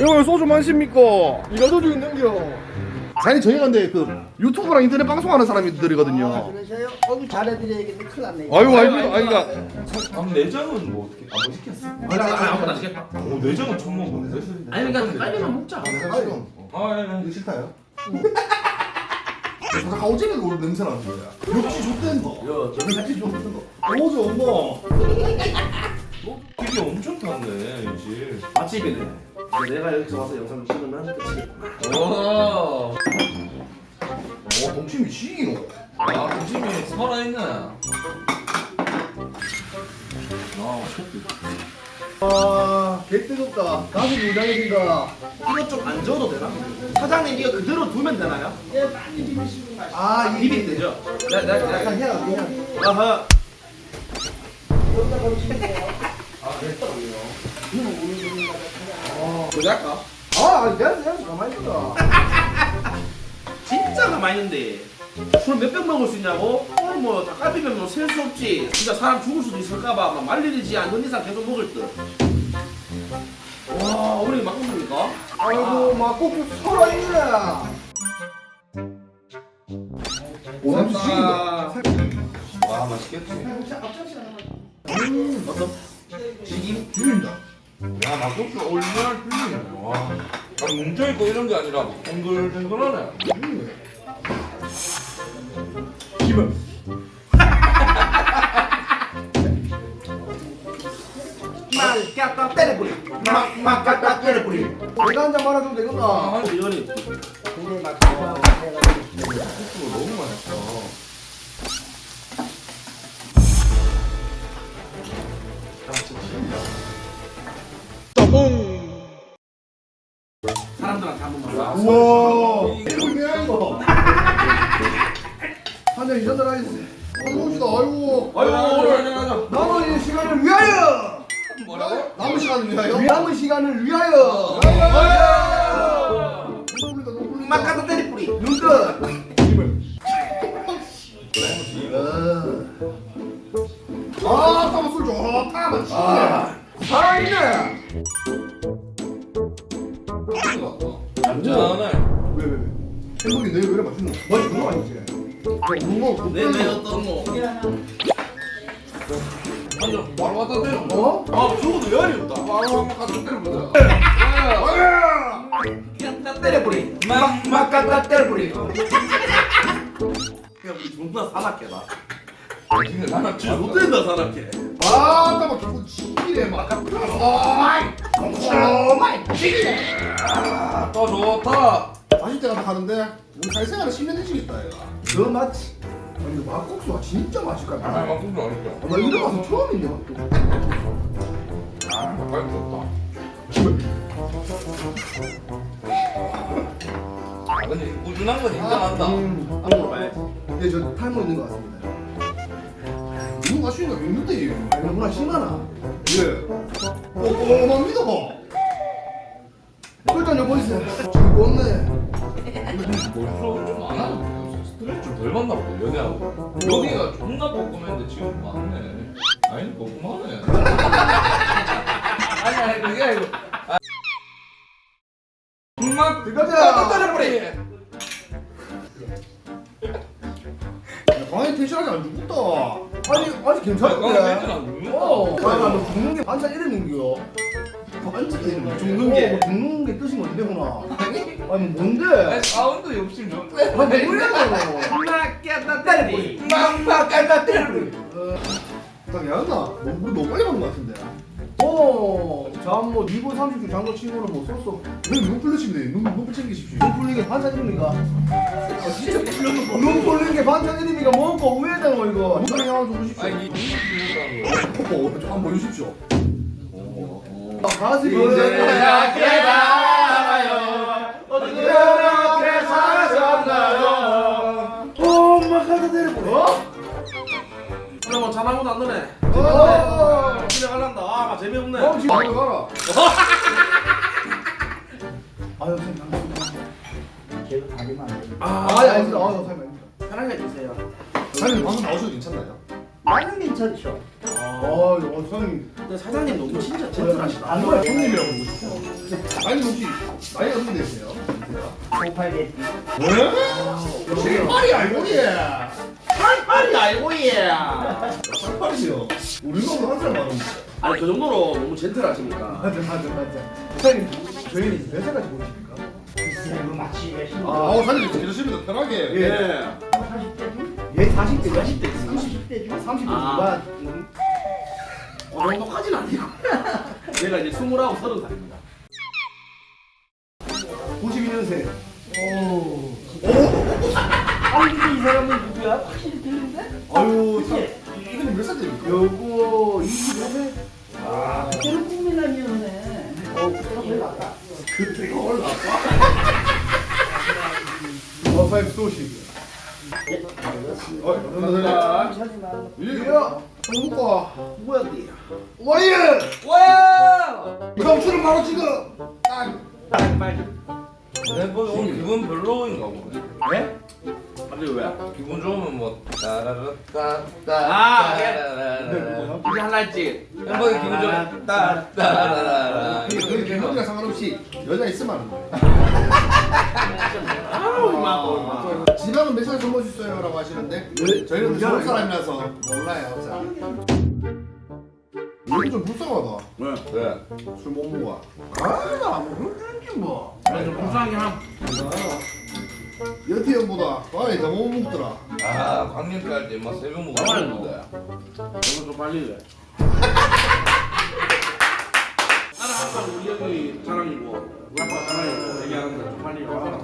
이거 왜 소주 마십니까? 이거 도 있는겨. 사장님 저희가 근데 그 유튜브랑 인터넷 방송하는 사람들이거든요. 그러세요? 어우 잘해드려야겠네 큰일 났네 아이고 아이고 아이가 아, 내장은 뭐 어떻게 안 시켰어? 아니 아니 아무거나 시켰다 오 내장은 처음 먹어보는데. 아니 그러니까 깔비만 먹자 아 예. 이거 싫다요? 저 가오지는 오늘 냄새 나는 거야. 역시 좋다는 거. 야, 역시 좋다는 거. 오죠 엄마. 되게 엄청 탔네 이제. 맛집이네 이제 내가 여기서 와서 영상 찍으면 끝이겠구나 와. 어, 동심이 시기노. 아 중심이 살아있네. 아 아, 개 뜨겁다. 가슴 무장해진다. 이거 좀안 줘도 되나? 사장님 이거 그대로 두면 되나요? 예 빨리 비비시고 가시 아 비비 되죠? 나, 나, 나, 약간 해야 돼 해야 돼 아하 여기다 걸치면 돼요 그거 할까? 아 내가 내가 가만히 있어 진짜 가만히 있는데 술 몇병 먹을 수 있냐고? 오늘 뭐 닭갈비면 뭐셀 수 없지 진짜 사람 죽을 수도 있을까봐 막 말리지 않는 이상 계속 먹을 듯와 우리 막 먹습니까? 아이고 막꼭 살아있네 오, 냄새 시기노. 와 맛있겠지. 음, 어떤? 지김? 비린다. 야 막국수 올리면 틀리네. 와. 아 뭉쳐있고 이런 게 아니라 동글동글하네. 기분. 막 깎아 때려버리 막 막 깎아 때려버리 내가 한잔 말아주면 되겠다 아 이거는 막 내가 국수가 너무 맛있어. 사람들한테 한 번만 와 우와. 이거 뭐야 이거? 한잔 이전들 하겠어. 어봅시다 아이고. 아이고 오늘 남은 이 시간을 위하여 뭐라고? 남은 시간을 위하여. 남은 시간을 위하여 막 깎아 때려버리 눈끝 아, tamam 술 좋다. 맛있네. 살아있네 짠해. 왜, 왜, 왜? 행복이 내왜 이래 맛있노? 뭐지 그거 아니지 뭔가 내내 어떤 뭐 한점 바로 갖다 대요. 어? 아, 저거도 열이 없다. 바로 한번 갖다 때려보자. 깎아 때려버리. 막, 막 깎아 때려버리. 야, 우리 존나 사납게다. 근데 나는 아, 진짜 못된다, 사납게. 아, tamam 기분 지기네 막. 아, 정말 지기 네. 또 좋다. 40대가 다 가는데 우리 사회생활을 10년 해지겠다 얘가. 너 맞지? 아니 근데 막국수가 진짜 맛있을 것 아, 같아. 막국수 맛있다. 나 이런 맛은 처음인데 막국수. 아, 막국수 좋다. 아, 근데 꾸준한 건 인정한다. 음, 한번 봐야지. 네, 저 탈모 있는 것 같습니다. 이거 맛있는 거 있는데 아니, 너무나 심하나? 예. 어, 어머입니다. 일단 여보 있어. 지금 꽂네. 벌써 좀 많아. 스트레스 좀덜 받나 보다, 연애하고. 여기가 존나 뻐끔했는데 지금 많네. 아니, 뻐끔하네. 아니, 아니, 그게 아니고. 아. 막 들어가자. 때려버리. 강아지 텐션하게 안 죽었다. 아니, 아직 아, 괜찮은데? 안 죽는다. 어, 아니, 나 죽는 게 반찬 이름인겨. 이름이 죽는 게, 뭐 죽는 게 뜻이 뭔데 구나. 아니, 뭐 뭔데? 아니, 사운드 욕심 좀 빼. 아니, 뭐야, 너? 막 깎아 때려버리. 막 깎아 때려버리. 딱 야나. 너무 너무 빨리 가는 것 같은데. 어, 잠뭐 2분 30초 장거 친구는 뭐 썼어. 왜눈 풀리시네? 눈, 눈 챙기십시오. 눈 풀린 게 반찬 이름이가. 아, 진짜 거. 눈 풀린 게 반찬 이름이가 뭔가 우회되는 거 이거. 눈 하나 좀 보십시오. 아니, 이 눈이 풀렸다는 거. 뽀뽀 좀 한번 보여주십시오. 오, 아, 가슴이 이 제 약게 달아요. 어떻게 그렇게? 어, 막 갖다 때려버려. 어? 그래 뭐 전화번호 안 넣네. 어. 집에 갈란다. 아, 막 재미없네. 어, 지금 빨리 가라. 아유, 선생님. 걔도 가기만 안 돼. 아, 아, 아니, 아니, 아, 선생님. 편하게 해주세요. 사장님 방송 나오셔도 괜찮나요? 나는 괜찮죠. 아, 어 사장님 근데 사장님 너무 진짜 젠틀하시다. 안 거야 형님이라고 부르고 싶어 아니 혹시 나이 어떻게 되세요? 58개. 왜? 빨리 알고 예 빨리 알고 예. 88이요 우리 보다 한살 많은데 아니 그 정도로 너무 젠틀하시니까. 맞아 맞아 맞아. 사장님 저희는 몇 살까지 보십니까? 글쎄 이거 맞히기가 힘들어. 아 사장님 제주시면 편하게 예. 40대 중? 얘 40대 40대 30대 중? 30대 아. 중반. 어 정도까지는 아니고. 내가 이제 스물하고 서른 살입니다. 92년생. 오. 아니 근데 이 사람은 누구야? 확실히 들린데? 아유 참 그치? 이분이 몇 살입니까? 요거 25세? 아, 그때는 꿈이라니요네. 어, 그때가 거의 맞다. 그때가 올라와 원파이브 소식 어 감사합니다 하지만 이야 한국과 뭐야 니? 와이어 와! 이방출은 바로 지금 딱 빨리 빨리. 내 뭐, 오늘 기분 별로인가 보네. 네? 갑자기 왜? 기분 좋으면 뭐 따라라따 아, 따라라라라 이제 할라 했지. 햄버거 기분 좋으면 따라라라라 근데 그게 형이랑 상관없이 여자 있으면 하는 이마 지방은 몇 살에 젊어있어요 라고 하시는데 저희는 서울 사람이라서 몰라요 자. 이거 좀 불쌍하다 왜? 왜? 술 못 먹어 아나뭐 그런 게 뭐. 아니 좀 불쌍하긴 함. 여태 형보다 와이 더못 먹더라 아 광년 때할때 인마 새벽 먹었는데 이거 좀 빨리 해. 나는 항상 우리 형이 자랑이고 우리 아빠가 자랑이고 얘기하는데 좀 빨리 와.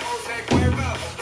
Jose Cuervo,